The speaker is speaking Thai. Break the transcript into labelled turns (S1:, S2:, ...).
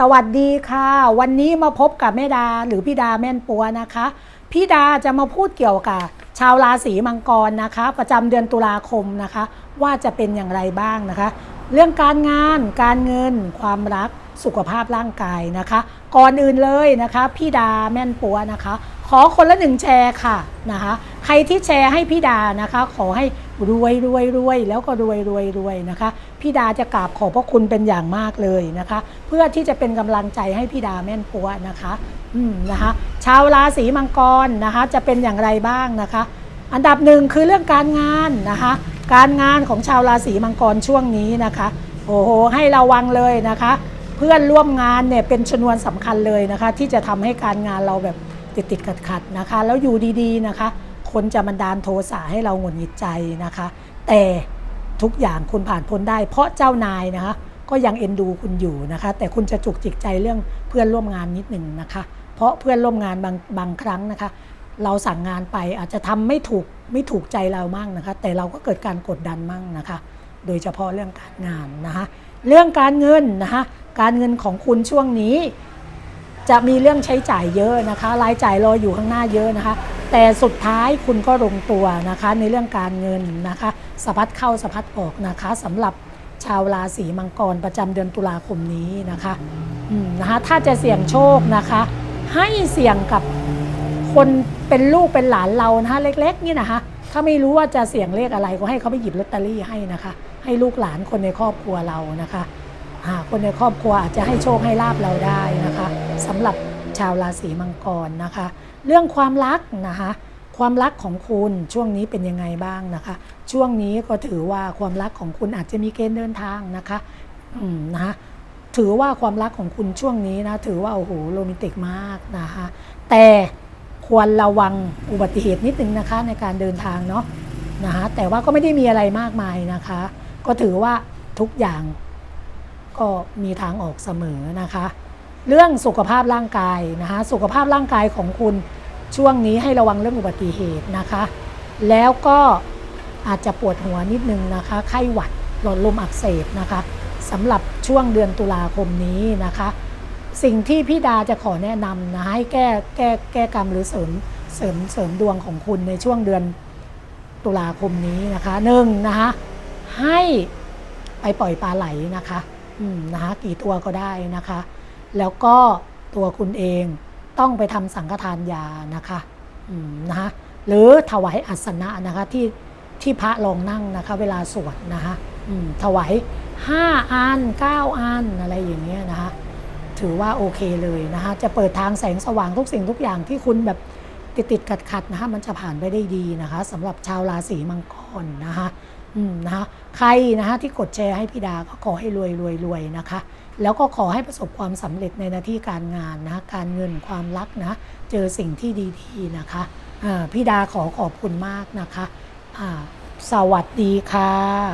S1: สวัสดีค่ะ วันนี้มาพบกับแม่ดาหรือพี่ดาแม่นปัวนะคะ พี่ดาจะมาพูดเกี่ยวกับ ชาวราศีมังกรนะคะ ประจำเดือนตุลาคมนะคะ ว่าจะเป็นอย่างไรบ้างนะคะ เรื่องการงานการเงินความรัก สุขภาพร่างกายนะคะ ก่อนอื่นเลยนะคะ พี่ดาแม่นปัวนะคะ ขอคนละหนึ่งแชร์ค่ะนะคะ ใครที่แชร์ให้พี่ดานะคะ ขอให้รวยรวยรวยแล้วก็รวยรวยรวยนะคะ พี่ดาจะกราบขอบพระคุณเป็นอย่างมากเลยนะคะ เพื่อที่จะเป็นกำลังใจให้พี่ดาแม่นปัวนะคะอืมนะคะชาวราศีมังกรนะคะ จะเป็นอย่างไรบ้างนะคะ อันดับหนึ่งคือเรื่องการงานนะคะ การงานของชาวราศีมังกรช่วงนี้นะคะโอ้โหให้ระวังเลยนะคะ เพื่อนร่วมงานเนี่ยเป็นชนวนสำคัญเลยนะคะ ที่จะทำให้การงานเราแบบติดติดขัดขัดนะคะ แล้วอยู่ดีๆนะคะ คนจะบันดาลโทสะให้เราหงุดหงิดใจนะคะ แต่ทุกอย่างคุณผ่านพ้นได้ เพราะเจ้านายนะคะ ก็ยังเอ็นดูคุณอยู่นะคะ แต่คุณจะจุกจิกใจเรื่องเพื่อนร่วมงานนิดหนึ่งนะคะ เพราะเพื่อนร่วมงานบางบางครั้งนะคะ เราสั่งงานไปอาจจะทำไม่ถูกไม่ถูกใจเรามั่งนะคะ แต่เราก็เกิดการกดดันมั่งนะคะ โดยเฉพาะเรื่องการงานนะคะเรื่องการเงินนะคะการเงินของคุณช่วงนี้ จะมีเรื่องใช้จ่ายเยอะนะคะรายจ่ายรออยู่ข้างหน้าเยอะนะคะ แต่สุดท้ายคุณก็ลงตัวนะคะในเรื่องการเงินนะคะสะพัดเข้าสะพัดออกนะคะสำหรับชาวราศีมังกรประจำเดือนตุลาคมนี้นะคะนะคะถ้าจะเสี่ยงโชคนะคะ ให้เสี่ยงกับ คนเป็นลูกเป็นหลานเรานะคะเล็ก ๆ นี่นะคะถ้าไม่รู้ว่าจะเสี่ยงเลขอะไรก็ให้เขาไปหยิบลอตเตอรี่ให้นะคะ ให้ลูกหลานคนในครอบครัวเรานะคะอ่าคนในครอบครัวอาจจะให้โชคให้ลาบเราได้นะคะสำหรับชาวราศีมังกรนะคะ เรื่องความรักนะคะ ความรักของคุณช่วงนี้เป็นยังไงบ้างนะคะ ช่วงนี้ก็ถือว่าความรักของคุณอาจจะมีเกณฑ์เดินทางนะคะอืมนะคะถือว่าความรักของคุณช่วงนี้นะถือว่าโอ้โหโรแมนติกมากนะคะ แต่ ควรระวังอุบัติเหตุนิดนึงนะคะในการเดินทางเนาะนะคะแต่ว่าก็ไม่ได้มีอะไรมากมายนะคะ ก็ถือว่าทุกอย่างก็มีทางออกเสมอนะคะ เรื่องสุขภาพร่างกายนะคะสุขภาพร่างกายของคุณช่วงนี้ให้ระวังเรื่องอุบัติเหตุนะคะ แล้วก็อาจจะปวดหัวนิดนึงนะคะไข้หวัดหลอดลมอักเสบนะคะสำหรับช่วงเดือนตุลาคมนี้นะคะ สิ่งที่พี่ดาจะขอแนะนำนะให้แก้แก้แก้กรรมหรือเสริมเสริมเสริมดวงของคุณในช่วงเดือนตุลาคมนี้นะคะหนึ่งนะคะให้ไปปล่อยปลาไหลนะคะอืมนะคะกี่ตัวก็ได้นะคะ แล้วก็ตัวคุณเองต้องไปทำสังฆทานยานะคะอืมนะคะหรือถวายอัสนะนะคะที่ที่พระรองนั่งนะคะ เวลาสวดนะคะอืมถวาย5อัน9อันอะไรอย่างเงี้ยนะคะ ถือว่าโอเคเลยนะคะจะเปิดทางแสงสว่างทุกสิ่งทุกอย่างที่คุณแบบติดติดขัดขัดนะคะมันจะผ่านไปได้ดีนะคะสำหรับชาวราศีมังกรนะคะอืมนะคะใครนะคะที่กดแชร์ให้พี่ดาก็ขอให้รวยรวยรวยนะคะ แล้วก็ขอให้ประสบความสำเร็จในหน้าที่การงานนะะการเงินความรักนะเจอสิ่งที่ดีๆนะคะพี่ดาขอขอบคุณมากนะคะ สวัสดีค่ะ